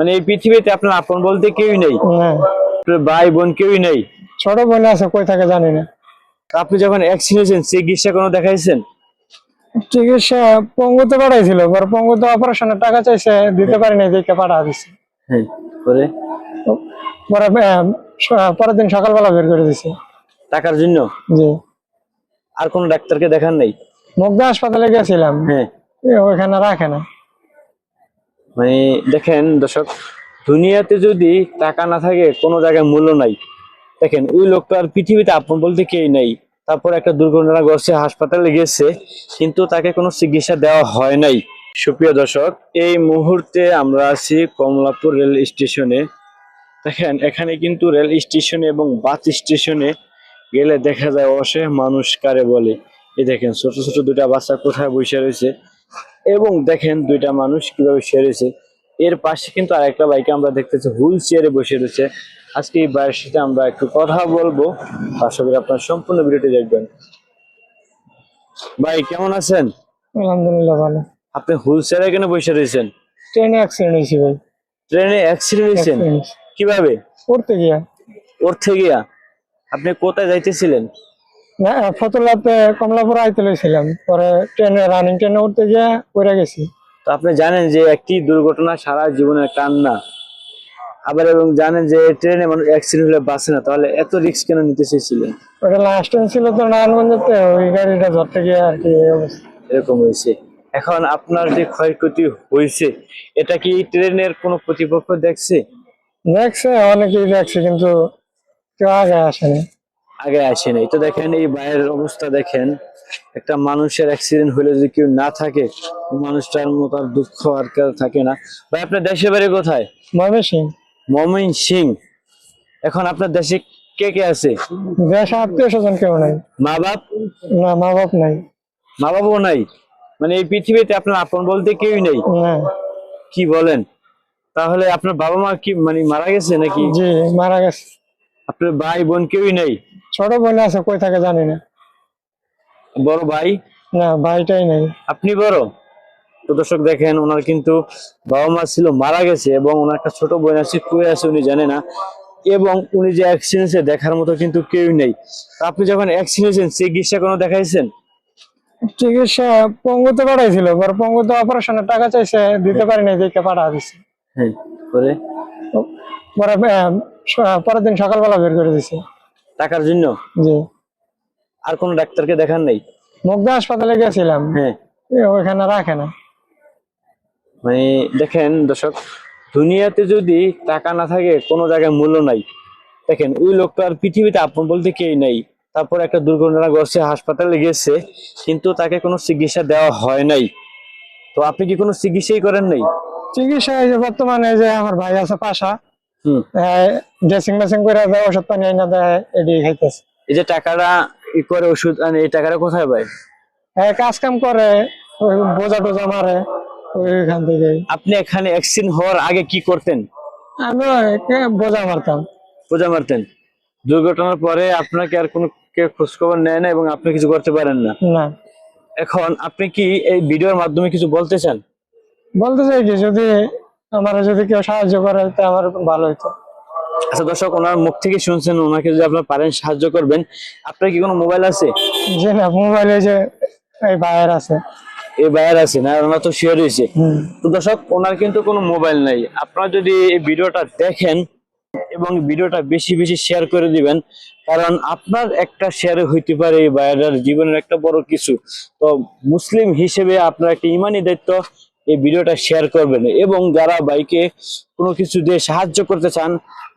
মানে এই পৃথিবীতে আপনার আপন বলতে কেউই নেই। হ্যাঁ। ভাই বোন কেউই নেই। ছোট বোন আছে কই থাকে জানি না। আপনি যখন অ্যাক্সিডেন্ট চিকিৎসা কোনো দেখাইছেন? চিকিৎসা পঙ্গুতে পাঠাইছিল পরে পঙ্গুতে অপারেশনের টাকা চাইছে দিতে পারি নাই দেখে পাঠা দিছে। হ্যাঁ পরে? পরের দিন সকালবেলা বের করে দিছে। টাকার জন্য? জি। আর কোনো ডাক্তারকে দেখান নাই? মুগ্ধা হাসপাতালে গেছিলাম। হ্যাঁ। এ, ওইখানে রাখে না। মানে দেখেন দর্শক, দুনিয়াতে যদি টাকা না থাকে, কোনো জায়গায় মূল্য নাই। দেখেন, ওই লোকটার পৃথিবীতে আপন বলতে কেউ নেই। তারপর একটা দুর্ঘটনা ঘটছে, হাসপাতালে গেছে কিন্তু তাকে কোনো চিকিৎসা দেওয়া হয় নাই। সুপ্রিয় দর্শক, এই মুহূর্তে আমরা আছি কমলাপুর রেল স্টেশনে। দেখেন, এখানে কিন্তু রেল স্টেশনে এবং বাস স্টেশনে গেলে দেখা যায় অসহায় মানুষ কারে বলে। এই দেখেন, ছোট ছোট দুটা বাচ্চা কোথায় বসে রয়েছে। এবং দেখেন দুইটা মানুষ কীভাবে শুয়ে রয়েছে এর পাশে কিন্তু আরেকটা বাইকে আমরা দেখতেছি হুইল চেয়ারে বসে রয়েছে। আজকে এই বাইরের সাথে আমরা একটু কথা বলব। আশা করি আপনার সম্পূর্ণ ভিডিওটি দেখবেন। ভাই কেমন আছেন? আলহামদুলিল্লাহ ভালো। আপনি হুইল চেয়ারে কেন বসে রয়েছেন? ট্রেনে অ্যাক্সিডেন্ট হয়েছে ভাই। ট্রেনে অ্যাক্সিডেন্ট হয়েছেন? কীভাবে? পড়তে গিয়া। পড়তে গিয়া? আপনি কোথায় যাইতেছিলেন? ফতুল্লাতে কমলাপুর আইতে লইছিলাম। পরে ট্রেনে রানিং ট্রেনে উঠতে গিয়া পড়ে গেছি। তো আপনি জানেন যে একটি দুর্ঘটনা সারা জীবনের কান্না। আবার এবং জানেন যে ট্রেনে মানুষ অ্যাক্সিডেন্ট হলে বাঁচে না তাহলে এত রিস্ক কেন নিতে চেয়েছিলেন ওটা লাস্ট টাইম ছিল তো নারায়ণগঞ্জেতে ওই গাড়িটা ধরতে গিয়ে আর কি এরকম হয়েছে। এখন আপনার যে ক্ষয়ক্ষতি হয়েছে এটা কি ট্রেনের কোনো প্রতিপক্ষ দেখছে? দেখছে অনেকেই দেখছে কিন্তু কেউ আগে আসেনি। আগে আসে নাই তো দেখেন এই বাইরের অবস্থা দেখেন। একটা মানুষের অ্যাক্সিডেন্ট হলে যদি কেউ না থাকে মানুষটার মতো আর দুঃখ আর কেউ থাকে না। ভাই আপনার দেশে বাড়ি কোথায়? ময়মনসিং মমিন সিং এখন আপনার দেশে কে কে আছে? দেশে আত্মীয় স্বজন কেউ নাই। মা বাপ? না মা বাপ নাই। মা বাবাও নাই? মানে এই পৃথিবীতে আপনার আপন বলতে কেউই নেই? কি বলেন? তাহলে আপনার বাবা মা কি মানে মারা গেছে নাকি? জি মারা গেছে। আপনার ভাই বোন কেউই নেই? ছোট বোন আছে কই থাকে জানি না। বড় ভাই? না ভাইটাই নেই। আপনি বড়? তো দর্শক দেখেন ওনার কিন্তু বাবা মা ছিল মারা গেছে এবং ওনার একটা ছোট বোন আছে কই আছে উনি জানে না। এবং উনি যে অ্যাক্সিডেন্টে দেখার মতো কিন্তু কেউই নেই। আপনি যখন অ্যাক্সিডেন্ট চিকিৎসা কোনো দেখাইছেন? চিকিৎসা পঙ্গুতে পাঠাইছিল পরে পঙ্গুতে অপারেশনের টাকা চাইছে দিতে পারি নাই দেখে পাঠা দিছে। হ্যাঁ করে পরে পরের দিন সকালবেলা বের করে দিছে। টাকার জন্য? জি। আর কোনো ডাক্তারকে দেখান নাই? মুগ্ধা হাসপাতালে গেছিলাম। হ্যাঁ। এ, ওইখানে রাখে না। মানে দেখেন দর্শক দুনিয়াতে যদি টাকা না থাকে কোনো জায়গায় মূল্য নাই। দেখেন ওই লোকটা আর পৃথিবীতে আপন বলতে কেউ নেই। তারপর একটা দুর্ঘটনা ঘটছে হাসপাতালে গেছে কিন্তু তাকে কোনো চিকিৎসা দেওয়া হয় নাই। তো আপনি কি কোনো চিকিৎসাই করেন নাই? চিকিৎসা বর্তমানে যে আমার ভাই আছে পাশা হুম। ড্রেসিং মেসিং করে দেয় ওষুধ পানি এনে দেয় খাইতেছে। এই যে টাকাটা ই করে ওষুধ আনে এই টাকাটা কোথায় পায়? হ্যাঁ কাজ কাম করে বোঝা টোজা মারে ওইখান থেকে। আপনি এখানে অ্যাক্সিডেন্ট হওয়ার আগে কি করতেন? আমি বোঝা মারতাম। পূজা মারতেন। দুর্ঘটনার পরে আপনাকে আর কোনো কেউ খোঁজ খবর নেয় না এবং আপনি কিছু করতে পারেন না। না। এখন আপনি কি এই ভিডিওর মাধ্যমে কিছু বলতে চান? বলতে চাই কি যদি আমার যদি কেউ সাহায্য করে তো আমার ভালো হইতো। আচ্ছা দর্শক ওনার মুখ থেকে শুনছেন ওনাকে যদি আপনার পারেন সাহায্য করবেন। আপনার কি কোনো মোবাইল আছে? যে না মোবাইলে যে এই ভাইয়ের আছে। এই বাইরে আছে না? ওনার তো শেয়ার হয়েছে। তো দর্শক ওনার কিন্তু কোনো মোবাইল নাই। আপনারা যদি এই ভিডিওটা দেখেন এবং ভিডিওটা বেশি বেশি শেয়ার করে দিবেন কারণ আপনার একটা শেয়ার হইতে পারে এই বাইরের জীবনের একটা বড় কিছু। তো মুসলিম হিসেবে আপনার একটা ইমানি দায়িত্ব এই ভিডিওটা শেয়ার করবেন। এবং যারা বাইকে কোনো কিছু দিয়ে সাহায্য করতে চান,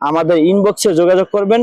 আমাদের ইনবক্সে যোগাযোগ করবেন।